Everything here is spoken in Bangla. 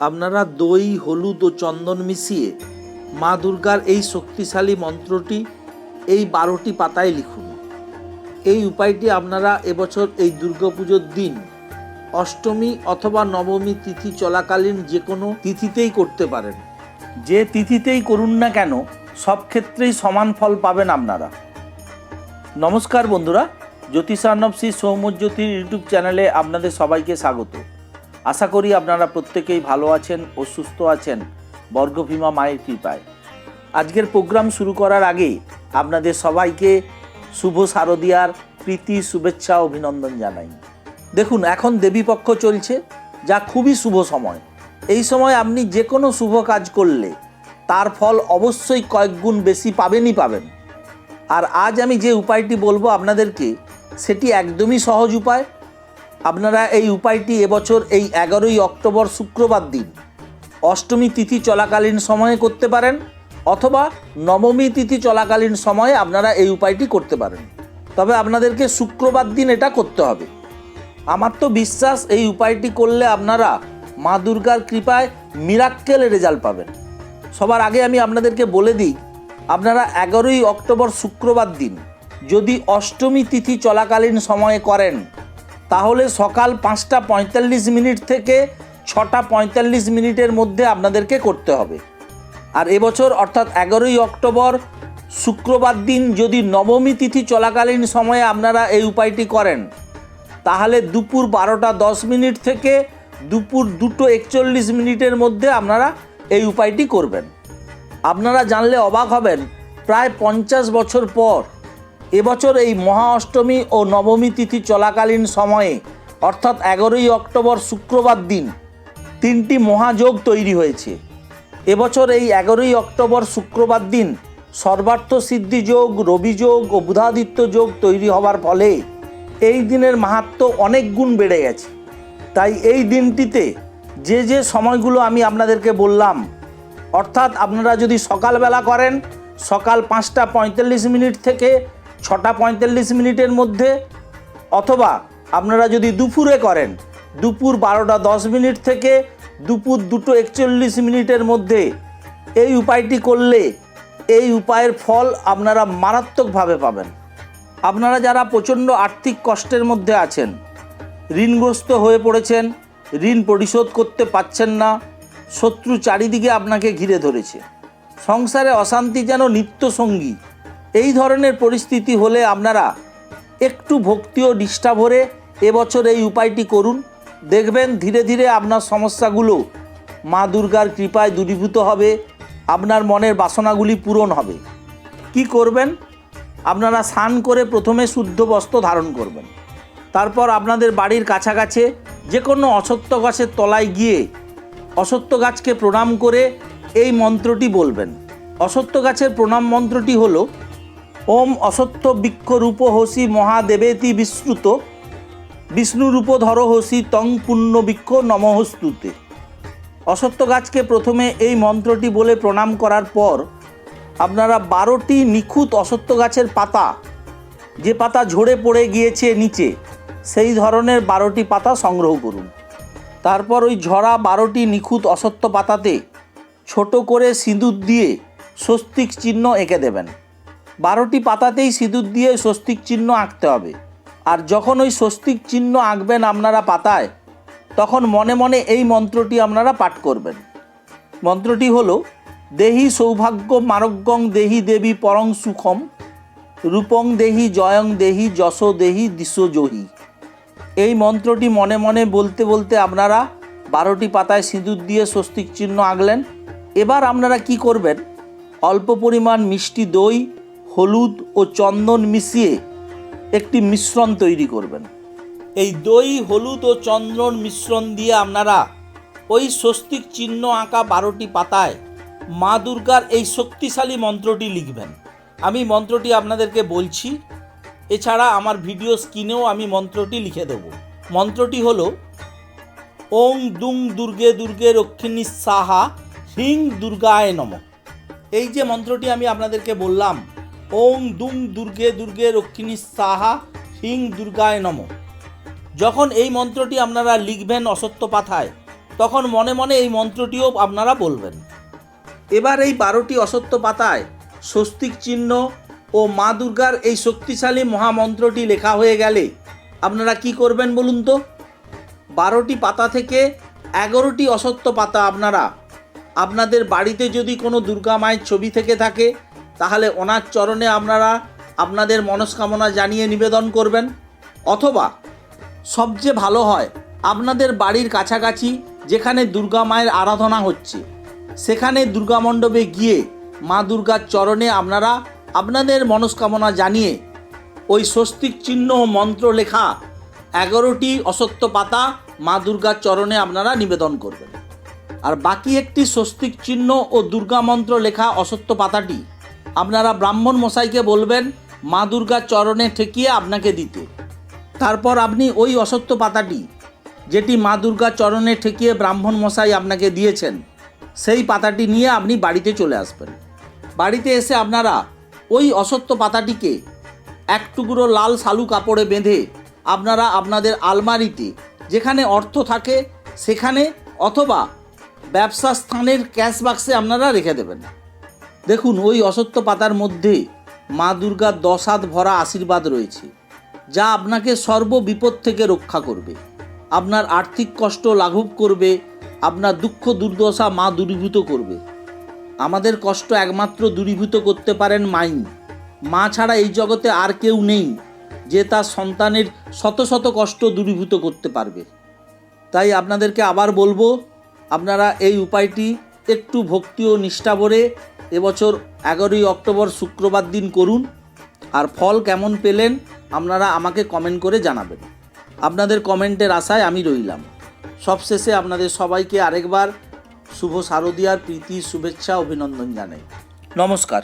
আপনারা দই, হলুদ ও চন্দন মিশিয়ে মা দুর্গার এই শক্তিশালী মন্ত্রটি এই বারোটি পাতায় লিখুন। এই উপায়টি আপনারা এবছর এই দুর্গাপুজোর দিন, অষ্টমী অথবা নবমী তিথি চলাকালীন যে কোনো তিথিতেই করতে পারেন। যে তিথিতেই করুন না কেন, সব ক্ষেত্রেই সমান ফল পাবেন আপনারা। নমস্কার বন্ধুরা জ্যোতিষার্ণব শ্রী সৌম্যজ্যোতির ইউটিউব চ্যানেলে আপনাদের সবাইকে স্বাগত। আশা করি আপনারা প্রত্যেকেই ভালো আছেন ও সুস্থ আছেন, বর্গভীমা মায়ের কৃপায়। আজকের প্রোগ্রাম শুরু করার আগে আপনাদের সবাইকে শুভ শারদিয়ার প্রীতি, শুভেচ্ছা, অভিনন্দন জানাই। দেখুন, এখন দেবীপক্ষ চলছে, যা খুবই শুভ সময়। এই সময় আপনি যে কোনো শুভ কাজ করলে তার ফল অবশ্যই কয়েক গুণ বেশি পাবেনই পাবেন। আর আজ আমি যে উপায়টি বলব আপনাদেরকে সেটি একদমই সহজ উপায়। আপনারা এই উপায়টি এবছর এই এগারোই অক্টোবর শুক্রবার দিন অষ্টমী তিথি চলাকালীন সময়ে করতে পারেন অথবা নবমী তিথি চলাকালীন সময়ে আপনারা এই উপায়টি করতে পারেন। তবে আপনাদেরকে শুক্রবার দিন এটা করতে হবে। আমার তো বিশ্বাস এই উপায়টি করলে আপনারা মা দুর্গার কৃপায় মিরাক্কেল রেজাল্ট পাবেন। সবার আগে আমি আপনাদেরকে বলে দিই, আপনারা এগারোই অক্টোবর শুক্রবার দিন যদি অষ্টমী তিথি চলাকালীন সময়ে করেন, তাহলে সকাল পাঁচটা পঁয়তাল্লিশ মিনিট থেকে ছটা পঁয়তাল্লিশ মিনিটের মধ্যে আপনাদেরকে করতে হবে। আর এবছর অর্থাৎ এগারোই অক্টোবর, শুক্রবার দিন যদি নবমী তিথি চলাকালীন সময়ে আপনারা এই উপায়টি করেন, তাহলে দুপুর বারোটা দশ মিনিট থেকে দুপুর দুটো একচল্লিশ মিনিটের মধ্যে আপনারা এই উপায়টি করবেন। আপনারা জানলে অবাক হবেন, প্রায় পঞ্চাশ বছর পর এবছর এই মহা অষ্টমী ও নবমী তিথি চলাকালীন সময়ে, অর্থাৎ এগারোই অক্টোবর শুক্রবার দিন, তিনটি মহাযোগ তৈরি হয়েছে। এবছর এই এগারোই অক্টোবর শুক্রবার দিন সর্বার্থ সিদ্ধি যোগ রবি যোগ ও বুধাদিত্য যোগ তৈরি হওয়ার ফলে এই দিনের মাহাত্ম অনেক গুণ বেড়ে গেছে। তাই এই দিনটিতে যে যে সময়গুলো আমি আপনাদেরকে বললাম, অর্থাৎ আপনারা যদি সকালবেলা করেন, সকাল পাঁচটা পঁয়তাল্লিশ মিনিট থেকে ছটা পঁয়তাল্লিশ মিনিটের মধ্যে, অথবা আপনারা যদি দুপুরে করেন, দুপুর বারোটা দশ মিনিট থেকে দুপুর দুটো একচল্লিশ মিনিটের মধ্যে, এই উপায়টি করলে এই উপায়ের ফল আপনারা মারাত্মকভাবে পাবেন। আপনারা যারা প্রচণ্ড আর্থিক কষ্টের মধ্যে আছেন, ঋণগ্রস্ত হয়ে পড়েছেন, ঋণ পরিশোধ করতে পাচ্ছেন না, শত্রু চারিদিকে আপনাকে ঘিরে ধরেছে। সংসারে অশান্তি যেন নিত্য সঙ্গী এই ধরনের পরিস্থিতি হলে আপনারা একটু ভক্তি ও নিষ্ঠা ভরে এবছর এই উপায়টি করুন। দেখবেন ধীরে ধীরে আপনার সমস্যাগুলো মা দুর্গার কৃপায় দূরীভূত হবে, আপনার মনের বাসনাগুলি পূরণ হবে। কি করবেন? আপনারা স্নান করে প্রথমে শুদ্ধ বস্ত্র ধারণ করবেন। তারপর আপনাদের বাড়ির কাছাকাছি যে কোনো অসত্য গাছের তলায় গিয়ে অসত্য গাছকে প্রণাম করে এই মন্ত্রটি বলবেন। অসত্য গাছের প্রণাম মন্ত্রটি হল ওম অসত্য বৃক্ষ রূপ হসি মহাদেবেতি বিশ্রুত বিষ্ণুরূপ ধর হসি তং পুণ্য বৃক্ষ নমহস্তুতে। অসত্য গাছকে প্রথমে এই মন্ত্রটি বলে প্রণাম করার পর আপনারা বারোটি নিখুঁত অসত্য গাছের পাতা, যে পাতা ঝরে পড়ে গিয়েছে নিচে, সেই ধরনের বারোটি পাতা সংগ্রহ করুন। তারপর ওই ঝরা বারোটি নিখুঁত অসত্য পাতাতে ছোট করে সিঁদুর দিয়ে স্বস্তিক চিহ্ন এঁকে দেবেন। বারোটি পাতাতেই সিঁদুর দিয়ে স্বস্তিক চিহ্ন আঁকতে হবে। আর যখন ওই স্বস্তিক চিহ্ন আঁকবেন আপনারা পাতায়, তখন মনে মনে এই মন্ত্রটি আপনারা পাঠ করবেন। মন্ত্রটি হলো, দেহি সৌভাগ্য মারজ্ঞং দেহি দেবী পরং সুখম, রূপং দেহি জয়ং দেহি যশো দেহি দিশ জহি। এই মন্ত্রটি মনে মনে বলতে বলতে আপনারা বারোটি পাতায় সিঁদুর দিয়ে স্বস্তিক চিহ্ন আঁকলেন। এবার আপনারা কি করবেন? অল্প পরিমাণ মিষ্টি দই হলুদ ও চন্দন মিশিয়ে একটি মিশ্রণ তৈরি করবেন। এই দই, হলুদ ও চন্দন মিশ্রণ দিয়ে আপনারা ওই স্বস্তিক চিহ্ন আঁকা বারোটি পাতায় মা দুর্গার এই শক্তিশালী মন্ত্রটি লিখবেন। আমি মন্ত্রটি আপনাদেরকে বলছি, এছাড়া আমার ভিডিও স্ক্রিনেও আমি মন্ত্রটি লিখে দেব। মন্ত্রটি হলো, ওং দুং দুর্গে দুর্গে রক্ষিণী সাহা হিং দুর্গায় নম। এই যে মন্ত্রটি আমি আপনাদেরকে বললাম ওং দুং দুর্গে দুর্গে রক্ষিণী সাহা হিং দুর্গায় নম। যখন এই মন্ত্রটি আপনারা লিখবেন অসত্য পাথায়, তখন মনে মনে এই মন্ত্রটিও আপনারা বলবেন। এবার এই বারোটি অসত্য পাতায় স্বস্তিক চিহ্ন ও মা দুর্গার এই শক্তিশালী মহামন্ত্রটি লেখা হয়ে গেলে আপনারা কি করবেন বলুন তো? বারোটি পাতা থেকে এগারোটি অসত্য পাতা আপনারা, আপনাদের বাড়িতে যদি কোনো দুর্গা মায়ের ছবি থেকে থাকে তাহলে ওনার চরণে আপনারা আপনাদের মনস্কামনা জানিয়ে নিবেদন করবেন। অথবা সবচেয়ে ভালো হয়, আপনাদের বাড়ির কাছাকাছি যেখানে দুর্গা মায়ের আরাধনা হচ্ছে, সেখানে দুর্গা মণ্ডপে গিয়ে মা দুর্গার চরণে আপনারা আপনাদের মনস্কামনা জানিয়ে ওই স্বস্তিক চিহ্ন মন্ত্র লেখা এগারোটি অসত্য পাতা মা দুর্গার চরণে আপনারা নিবেদন করবেন। আর বাকি একটি স্বস্তিক চিহ্ন ও দুর্গা মন্ত্র লেখা অসত্য পাতাটি আপনারা ব্রাহ্মণ মশাইকে বলবেন, মা দুর্গার চরণে ঠেকিয়ে আপনাকে দিতে। তারপর আপনি ওই অসত্য পাতাটি, যেটি মা দুর্গার চরণে ঠেকিয়ে ব্রাহ্মণ মশাই আপনাকে দিয়েছেন, সেই পাতাটি নিয়ে আপনি বাড়িতে চলে আসবেন। বাড়িতে এসে আপনারা ওই অসত্য পাতাটিকে এক টুকরো লাল শালু কাপড়ে বেঁধে আপনারা আপনাদের আলমারিতে, যেখানে অর্থ থাকে সেখানে অথবা ব্যবসা স্থানের ক্যাশ বাক্সে আপনারা রেখে দেবেন। দেখুন, ওই অসত্য পাতার মধ্যে মা দুর্গার দশ হাত ভরা আশীর্বাদ রয়েছে, যা আপনাকে সর্ব বিপদ থেকে রক্ষা করবে। আপনার আর্থিক কষ্ট লাঘব করবে, আপনার দুঃখ দুর্দশা মা দূরীভূত করবে। আমাদের কষ্ট একমাত্র দূরীভূত করতে পারেন মাই মা ছাড়া এই জগতে আর কেউ নেই, যে তার সন্তানের শত শত কষ্ট দূরীভূত করতে পারবে। তাই আপনাদেরকে আবার বলব, আপনারা এই উপায়টি একটু ভক্তি ও নিষ্ঠা ভরে এবছর এগারোই অক্টোবর শুক্রবার দিন করুন। আর ফল কেমন পেলেন আপনারা আমাকে কমেন্ট করে জানাবেন। আপনাদের কমেন্টের আশায় আমি রইলাম। সবশেষে আপনাদের সবাইকে আরেকবার শুভ শারদীয়ার প্রীতি, শুভেচ্ছা, অভিনন্দন জানাই। নমস্কার।